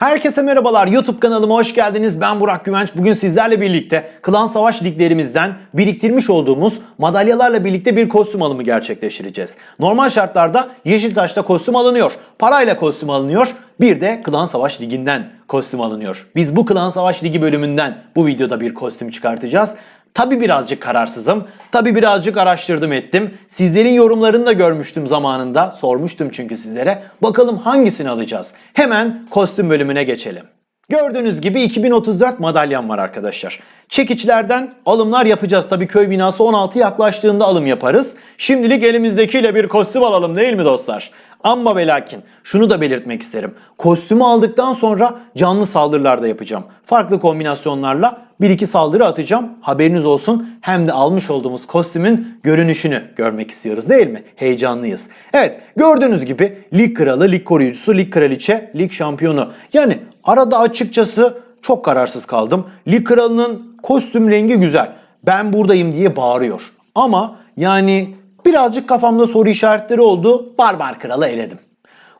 Herkese merhabalar YouTube kanalıma hoş geldiniz. Ben Burak Güvenç. Bugün sizlerle birlikte Klan Savaş liglerimizden biriktirmiş olduğumuz madalyalarla birlikte bir kostüm alımı gerçekleştireceğiz. Normal şartlarda Yeşiltaş'ta kostüm alınıyor. Parayla kostüm alınıyor. Bir de Klan Savaş liginden kostüm alınıyor. Biz bu Klan Savaş ligi bölümünden bu videoda bir kostüm çıkartacağız. Tabi birazcık kararsızım. Tabi birazcık araştırdım ettim. Sizlerin yorumlarını da görmüştüm zamanında. Sormuştum çünkü sizlere. Bakalım hangisini alacağız? Hemen kostüm bölümüne geçelim. Gördüğünüz gibi 2034 madalyam var arkadaşlar. Çekiçlerden alımlar yapacağız. Tabi köy binası 16 yaklaştığında alım yaparız. Şimdilik elimizdekiyle bir kostüm alalım değil mi dostlar? Amma ve lakin şunu da belirtmek isterim. Kostümü aldıktan sonra canlı saldırılar da yapacağım. Farklı kombinasyonlarla bir iki saldırı atacağım. Haberiniz olsun. Hem de almış olduğumuz kostümün görünüşünü görmek istiyoruz değil mi? Heyecanlıyız. Evet gördüğünüz gibi lig kralı, lig koruyucusu, lig kraliçe, lig şampiyonu. Yani arada açıkçası çok kararsız kaldım. Lig kralının kostüm rengi güzel. Ben buradayım diye bağırıyor. Ama yani birazcık kafamda soru işaretleri oldu. Barbar kralı eledim.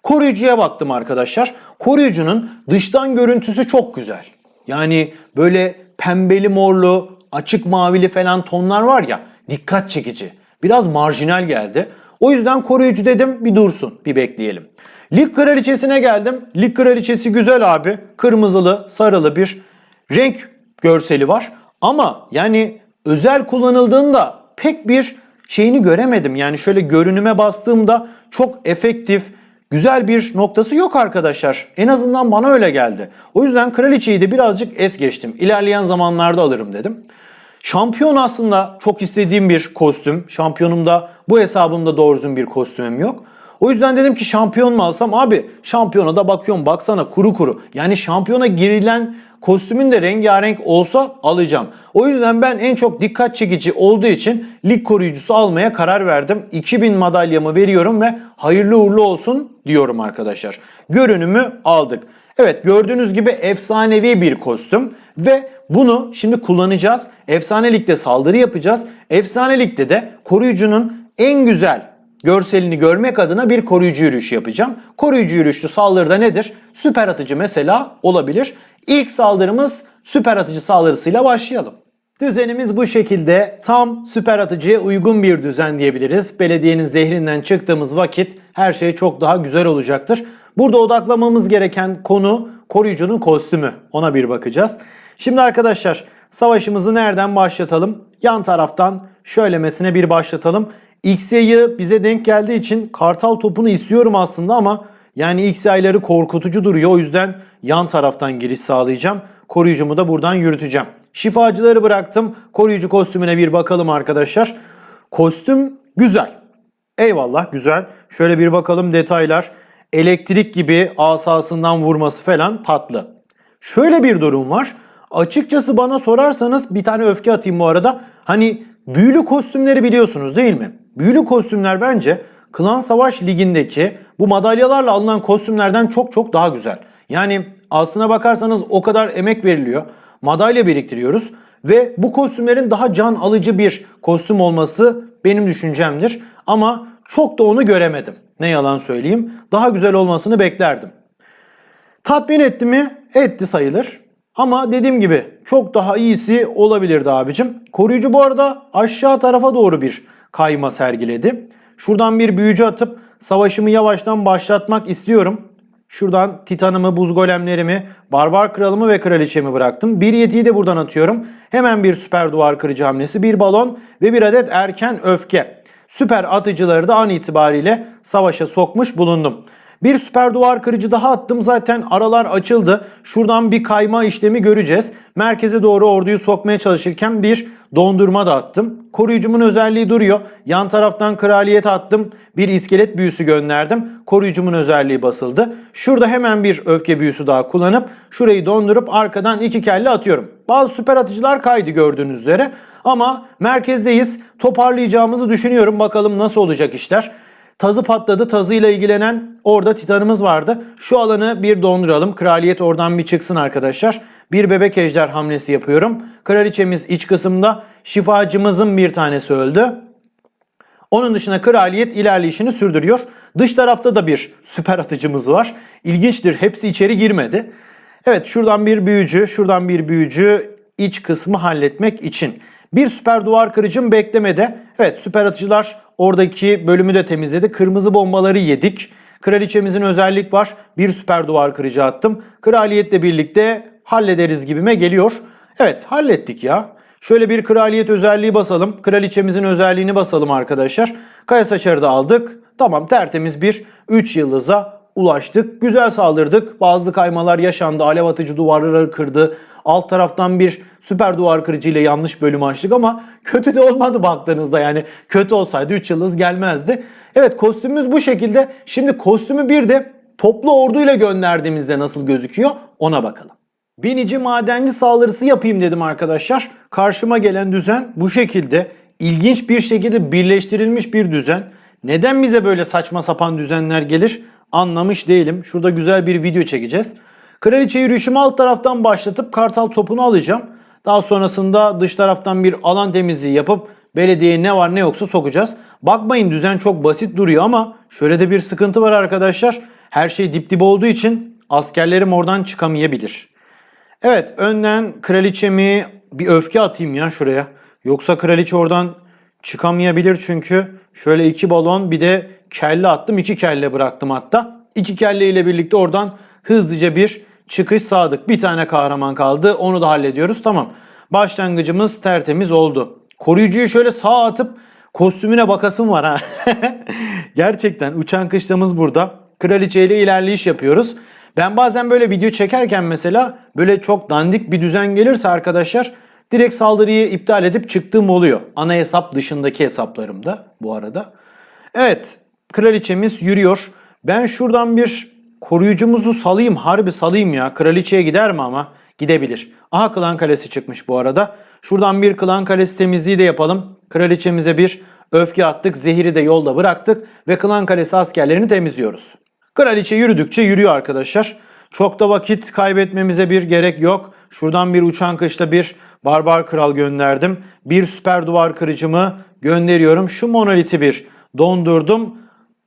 Koruyucuya baktım arkadaşlar. Koruyucunun dıştan görüntüsü çok güzel. Yani böyle pembeli morlu, açık mavili falan tonlar var ya dikkat çekici. Biraz marjinal geldi. O yüzden koruyucu dedim bir dursun bir bekleyelim. Lig kraliçesine geldim. Lig kraliçesi güzel abi. Kırmızılı, sarılı bir renk görseli var. Ama yani özel kullanıldığında pek bir şeyini göremedim. Yani şöyle görünüme bastığımda çok efektif, güzel bir noktası yok arkadaşlar. En azından bana öyle geldi. O yüzden kraliçeyi de birazcık es geçtim. İlerleyen zamanlarda alırım dedim. Şampiyon aslında çok istediğim bir kostüm. Şampiyonumda bu hesabımda doğru bir kostümüm yok. O yüzden dedim ki şampiyon mu alsam? Abi şampiyona da bakıyorum baksana kuru kuru. Yani şampiyona girilen kostümün de rengarenk olsa alacağım. O yüzden ben en çok dikkat çekici olduğu için lig koruyucusu almaya karar verdim. 2000 madalyamı veriyorum ve hayırlı uğurlu olsun diyorum arkadaşlar. Görünümü aldık. Evet gördüğünüz gibi efsanevi bir kostüm ve bunu şimdi kullanacağız. Efsanelikte saldırı yapacağız. Efsanelikte de koruyucunun en güzel görselini görmek adına bir koruyucu yürüyüşü yapacağım. Koruyucu yürüyüşlü saldırıda nedir? Süper atıcı mesela olabilir. İlk saldırımız süper atıcı saldırısıyla başlayalım. Düzenimiz bu şekilde tam süper atıcıya uygun bir düzen diyebiliriz. Belediyenin zehrinden çıktığımız vakit her şey çok daha güzel olacaktır. Burada odaklamamız gereken konu koruyucunun kostümü. Ona bir bakacağız. Şimdi arkadaşlar savaşımızı nereden başlatalım? Yan taraftan şöylemesine bir başlatalım. XY'yi bize denk geldiği için kartal topunu istiyorum aslında ama yani XY'ları korkutucu duruyor. O yüzden yan taraftan giriş sağlayacağım. Koruyucumu da buradan yürüteceğim. Şifacıları bıraktım. Koruyucu kostümüne bir bakalım arkadaşlar. Kostüm güzel. Eyvallah güzel. Şöyle bir bakalım detaylar. Elektrik gibi asasından vurması falan tatlı. Şöyle bir durum var. Açıkçası bana sorarsanız bir tane öfke atayım bu arada. Hani büyülü kostümleri biliyorsunuz değil mi? Büyülü kostümler bence Klan Savaş Ligi'ndeki bu madalyalarla alınan kostümlerden çok çok daha güzel. Yani aslına bakarsanız o kadar emek veriliyor. Madalya biriktiriyoruz ve bu kostümlerin daha can alıcı bir kostüm olması benim düşüncemdir. Ama çok da onu göremedim. Ne yalan söyleyeyim. Daha güzel olmasını beklerdim. Tatmin etti mi? Etti sayılır. Ama dediğim gibi çok daha iyisi olabilirdi abicim. Koruyucu bu arada aşağı tarafa doğru bir kayma sergiledi. Şuradan bir büyücü atıp savaşımı yavaştan başlatmak istiyorum. Şuradan titanımı, buz golemlerimi, barbar kralımı ve kraliçemi bıraktım. Bir yetiyi de buradan atıyorum. Hemen bir süper duvar kırıcı hamlesi, bir balon ve bir adet erken öfke. Süper atıcıları da an itibariyle savaşa sokmuş bulundum. Bir süper duvar kırıcı daha attım. Zaten aralar açıldı. Şuradan bir kayma işlemi göreceğiz. Merkeze doğru orduyu sokmaya çalışırken bir dondurma da attım. Koruyucumun özelliği duruyor. Yan taraftan kraliyet attım. Bir iskelet büyüsü gönderdim. Koruyucumun özelliği basıldı. Şurada hemen bir öfke büyüsü daha kullanıp şurayı dondurup arkadan iki kelle atıyorum. Bazı süper atıcılar kaydı gördüğünüz üzere. Ama merkezdeyiz. Toparlayacağımızı düşünüyorum. Bakalım nasıl olacak işler. Tazı patladı. Tazıyla ilgilenen orada titanımız vardı. Şu alanı bir donduralım. Kraliyet oradan bir çıksın arkadaşlar. Bir bebek ejder hamlesi yapıyorum. Kraliçemiz iç kısımda. Şifacımızın bir tanesi öldü. Onun dışında kraliyet ilerleyişini sürdürüyor. Dış tarafta da bir süper atıcımız var. İlginçtir hepsi içeri girmedi. Evet şuradan bir büyücü, şuradan bir büyücü iç kısmı halletmek için. Bir süper duvar kırıcım beklemede. Evet süper atıcılar oradaki bölümü de temizledi. Kırmızı bombaları yedik. Kraliçemizin özellik var. Bir süper duvar kırıcı attım. Kraliyetle birlikte hallederiz gibime geliyor. Evet hallettik ya. Şöyle bir kraliyet özelliği basalım. Kraliçemizin özelliğini basalım arkadaşlar. Kaya saçarı da aldık. Tamam tertemiz bir 3 yıldıza ulaştık. Güzel saldırdık. Bazı kaymalar yaşandı. Alev atıcı duvarları kırdı. Alt taraftan bir süper duvar kırıcı ile yanlış bölüm açtık ama kötü de olmadı baktığınızda yani. Kötü olsaydı 3 yıldız gelmezdi. Evet kostümümüz bu şekilde. Şimdi kostümü bir de toplu orduyla gönderdiğimizde nasıl gözüküyor ona bakalım. Binici madenci saldırısı yapayım dedim arkadaşlar. Karşıma gelen düzen bu şekilde. İlginç bir şekilde birleştirilmiş bir düzen. Neden bize böyle saçma sapan düzenler gelir anlamış değilim. Şurada güzel bir video çekeceğiz. Kraliçe yürüyüşümü alt taraftan başlatıp kartal topunu alacağım. Daha sonrasında dış taraftan bir alan temizliği yapıp belediyeye ne var ne yoksa sokacağız. Bakmayın düzen çok basit duruyor ama şöyle de bir sıkıntı var arkadaşlar. Her şey dip dip olduğu için askerlerim oradan çıkamayabilir. Evet önden kraliçemi bir öfke atayım ya şuraya. Yoksa kraliçe oradan çıkamayabilir çünkü. Şöyle iki balon bir de kelle attım. iki kelle bıraktım hatta. İki kelle ile birlikte oradan hızlıca bir çıkış sağladık. Bir tane kahraman kaldı. Onu da hallediyoruz. Tamam. Başlangıcımız tertemiz oldu. Koruyucuyu şöyle sağa atıp kostümüne bakasım var ha. Gerçekten uçan kışlamız burada. Kraliçe ile ilerleyiş yapıyoruz. Ben bazen böyle video çekerken mesela böyle çok dandik bir düzen gelirse arkadaşlar direkt saldırıyı iptal edip çıktığım oluyor. Ana hesap dışındaki hesaplarımda bu arada. Evet kraliçemiz yürüyor. Ben şuradan bir koruyucumuzu salayım harbi salayım ya. Kraliçeye gider mi ama? Gidebilir. Aha klan kalesi çıkmış bu arada. Şuradan bir klan kalesi temizliği de yapalım. Kraliçemize bir öfke attık. Zehiri de yolda bıraktık. Ve klan kalesi askerlerini temizliyoruz. Kraliçe yürüdükçe yürüyor arkadaşlar. Çok da vakit kaybetmemize bir gerek yok. Şuradan bir uçan kışla bir barbar kral gönderdim. Bir süper duvar kırıcımı gönderiyorum. Şu monoliti bir dondurdum.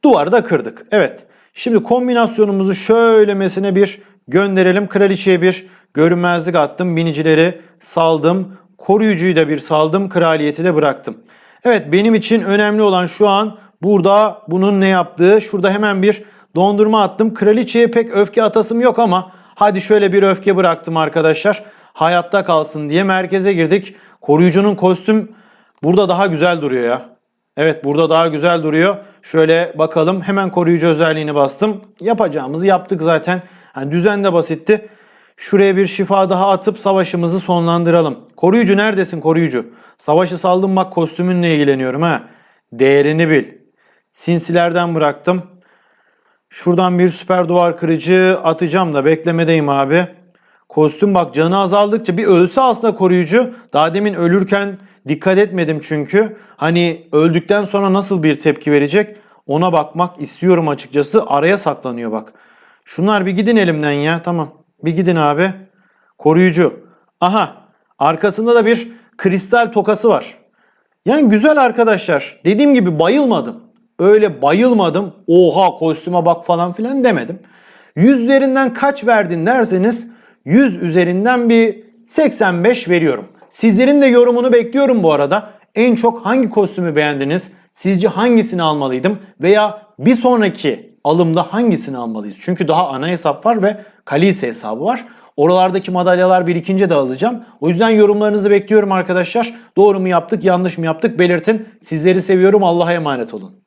Duvarı da kırdık. Evet. Şimdi kombinasyonumuzu şöylemesine bir gönderelim. Kraliçeye bir görünmezlik attım. Binicileri saldım. Koruyucuyu da bir saldım. Kraliyeti de bıraktım. Evet benim için önemli olan şu an burada bunun ne yaptığı. Şurada hemen bir dondurma attım. Kraliçeye pek öfke atasım yok ama hadi şöyle bir öfke bıraktım arkadaşlar. Hayatta kalsın diye merkeze girdik. Koruyucunun kostüm burada daha güzel duruyor ya. Evet burada daha güzel duruyor. Şöyle bakalım hemen koruyucu özelliğini bastım. Yapacağımızı yaptık zaten. Yani düzen de basitti. Şuraya bir şifa daha atıp savaşımızı sonlandıralım. Koruyucu neredesin koruyucu? Savaşı saldım bak kostümünle ilgileniyorum ha. Değerini bil. Sinsilerden bıraktım. Şuradan bir süper duvar kırıcı atacağım da beklemedeyim abi. Kostüm bak canı azaldıkça bir ölse aslında koruyucu. Daha demin ölürken dikkat etmedim çünkü. Hani öldükten sonra nasıl bir tepki verecek ona bakmak istiyorum açıkçası. Araya saklanıyor bak. Şunlar bir gidin elimden ya tamam. Bir gidin abi. Koruyucu. Aha arkasında da bir kristal tokası var. Yani güzel arkadaşlar. Dediğim gibi bayılmadım. Öyle bayılmadım. Oha kostüme bak falan filan demedim. Yüzlerinden kaç verdin derseniz 100 üzerinden bir 85 veriyorum. Sizlerin de yorumunu bekliyorum bu arada. En çok hangi kostümü beğendiniz? Sizce hangisini almalıydım? Veya bir sonraki alımda hangisini almalıyız? Çünkü daha ana hesap var ve kalise hesabı var. Oralardaki madalyalar birikince de alacağım. O yüzden yorumlarınızı bekliyorum arkadaşlar. Doğru mu yaptık, yanlış mı yaptık belirtin. Sizleri seviyorum. Allah'a emanet olun.